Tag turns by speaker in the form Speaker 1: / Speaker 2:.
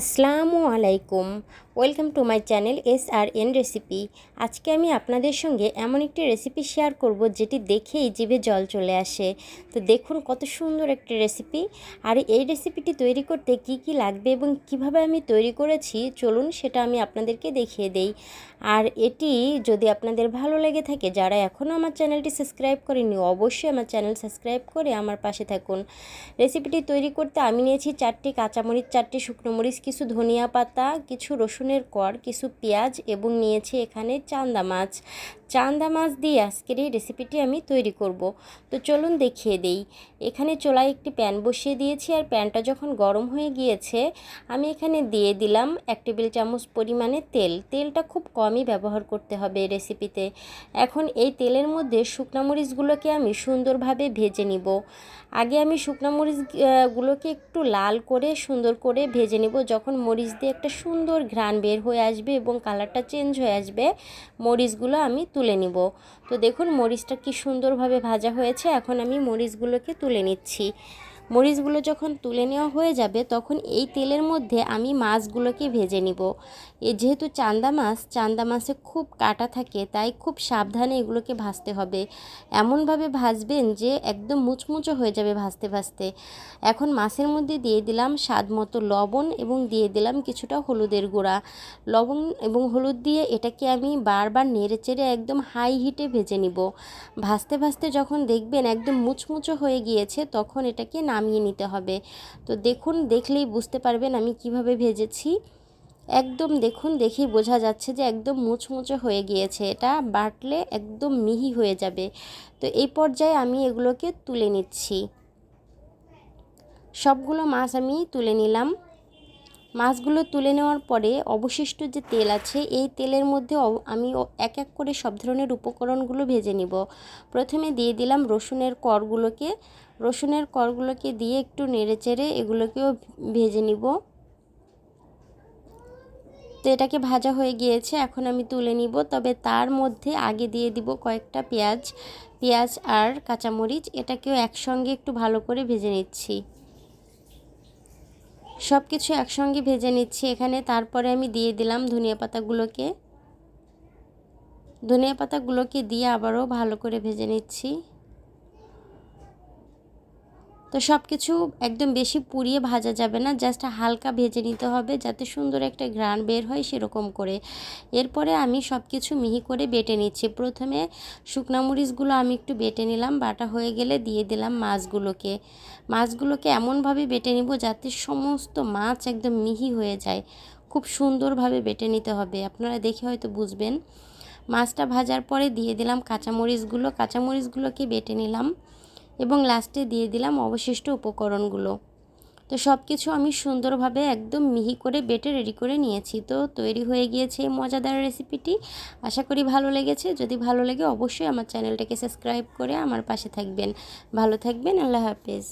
Speaker 1: আসসালামু আলাইকুম। Welcome to my channel S R N recipe আজকে আমি আপনাদের সঙ্গে এমন একটি রেসিপি শেয়ার করব যেটি দেখেই জিভে জল চলে আসে। তো দেখুন কত সুন্দর একটি রেসিপি আর এই রেসিপিটি তৈরি করতে কি কি লাগবে এবং কীভাবে আমি তৈরি করেছি, চলুন সেটা আমি আপনাদেরকে দেখিয়ে দেই। আর এটি যদি আপনাদের ভালো লেগে থাকে, যারা এখনও আমার চ্যানেলটি সাবস্ক্রাইব করেনি অবশ্যই আমার চ্যানেল সাবস্ক্রাইব করে আমার পাশে থাকুন। রেসিপিটি তৈরি করতে আমি নিয়েছি চারটি কাঁচামরিচ, চারটি শুকনো মরিচ কিছু ধনিয়া পাতা কিছু রসুনের কর কিছু পেঁয়াজ এবং নিয়েছি এখানে চান্দা মাছ। চান্দা মাছ দিয়ে আজকের এই রেসিপিটি আমি তৈরি করব। তো চলুন দেখিয়ে দেই। এখানে চোলায় একটি প্যান বসিয়ে দিয়েছি আর প্যানটা যখন গরম হয়ে গিয়েছে, আমি এখানে দিয়ে দিলাম এক টেবিল চামচ পরিমাণে তেল। তেলটা খুব কমই ব্যবহার করতে হবে রেসিপিতে এখন এই তেলের মধ্যে মরিচগুলোকে আমি সুন্দরভাবে ভেজে নিব। আগে আমি মরিচগুলোকে একটু লাল করে সুন্দর করে ভেজে নিব। যখন মরিচ দিয়ে একটা সুন্দর ঘ্রাণ বের হয়ে আসবে এবং কালারটা চেঞ্জ হয়ে আসবে, মরিচগুলো আমি তুলে নিব। তো দেখুন মরিচটা কি সুন্দরভাবে ভাজা হয়েছে। এখন আমি মরিচগুলোকে তুলে নিচ্ছি। মরিচগুলো যখন তুলে নেওয়া হয়ে যাবে, তখন এই তেলের মধ্যে আমি মাছগুলোকে ভেজে নিব। এ যেহেতু চান্দা মাছ, চান্দা মাছে খুব কাটা থাকে, তাই খুব সাবধানে এগুলোকে ভাজতে হবে। এমনভাবে ভাজবেন যে একদম মুচমুচো হয়ে যাবে ভাজতে ভাজতে। এখন মাছের মধ্যে দিয়ে দিলাম স্বাদ মতো লবণ এবং দিয়ে দিলাম কিছুটা হলুদের গুঁড়া। লবণ এবং হলুদ দিয়ে এটাকে আমি বারবার নেড়ে চেড়ে একদম হাই হিটে ভেজে নিব। ভাজতে ভাজতে যখন দেখবেন একদম মুচমুচো হয়ে গিয়েছে, তখন এটাকে না নামিয়ে নিতে হবে। তো দেখুন, দেখলেই বুঝতে পারবেন আমি কীভাবে ভেজেছি। একদম দেখুন, দেখেই বোঝা যাচ্ছে যে একদম মুচমুচে হয়ে গিয়েছে। এটা বাটলে একদম মিহি হয়ে যাবে। তো এই পর্যায়ে আমি এগুলোকে তুলে নিচ্ছি। সবগুলো মাছ আমি তুলে নিলাম। মাছগুলো তুলে নেওয়ার পরে অবশিষ্ট যে তেল আছে, এই তেলের মধ্যে আমি এক এক করে সব ধরনের উপকরণগুলো ভেজে নিব। প্রথমে দিয়ে দিলাম রসুনের করগুলোকে। রসুনের করগুলোকে দিয়ে একটু নেড়ে চেড়ে এগুলোকেও ভেজে নিব। তো এটাকে ভাজা হয়ে গিয়েছে, এখন আমি তুলে নিব। তবে তার মধ্যে আগে দিয়ে দিব কয়েকটা পেঁয়াজ পেঁয়াজ আর কাঁচামরিচ। এটাকেও একসঙ্গে একটু ভালো করে ভেজে নিচ্ছি। সব কিছু একসঙ্গে ভেজে নিচ্ছি এখানে। তারপরে আমি দিয়ে দিলাম ধনিয়া পাতাগুলোকে। ধনিয়া পাতাগুলোকে দিয়ে আবারও ভালো করে ভেজে নিচ্ছি। তো সব কিছু একদম বেশি পুড়িয়ে ভাজা যাবে না জাস্ট হালকা ভেজে নিতে হবে যাতে সুন্দর একটা ঘ্রাণ বের হয় সেরকম করে। এরপরে আমি সব কিছু মিহি করে বেটে নিচ্ছি। প্রথমে শুকনা মরিচগুলো আমি একটু বেটে নিলাম, বাটা হয়ে গেলে দিয়ে দিলাম মাছগুলোকে। মাছগুলোকে এমনভাবে বেটে নিব যাতে সমস্ত মাছ একদম মিহি হয়ে যায়। খুব সুন্দরভাবে বেটে নিতে হবে, আপনারা দেখে হয়তো বুঝবেন। মাছটা ভাজার পরে দিয়ে দিলাম কাঁচামরিচগুলো। কাঁচামরিচগুলোকে বেটে নিলাম। এবং লাস্টে দিয়ে দিলাম অবশিষ্ট উপকরণগুলো। তো সব কিছু আমি সুন্দরভাবে একদম মিহি করে বেটে রেডি করে নিয়েছি। তো তৈরি হয়ে গিয়েছে এই মজাদার রেসিপিটি আশা করি ভালো লেগেছে। যদি ভালো লাগে অবশ্যই আমার চ্যানেলটাকে সাবস্ক্রাইব করে আমার পাশে থাকবেন। ভালো থাকবেন, আল্লাহ হাফেজ।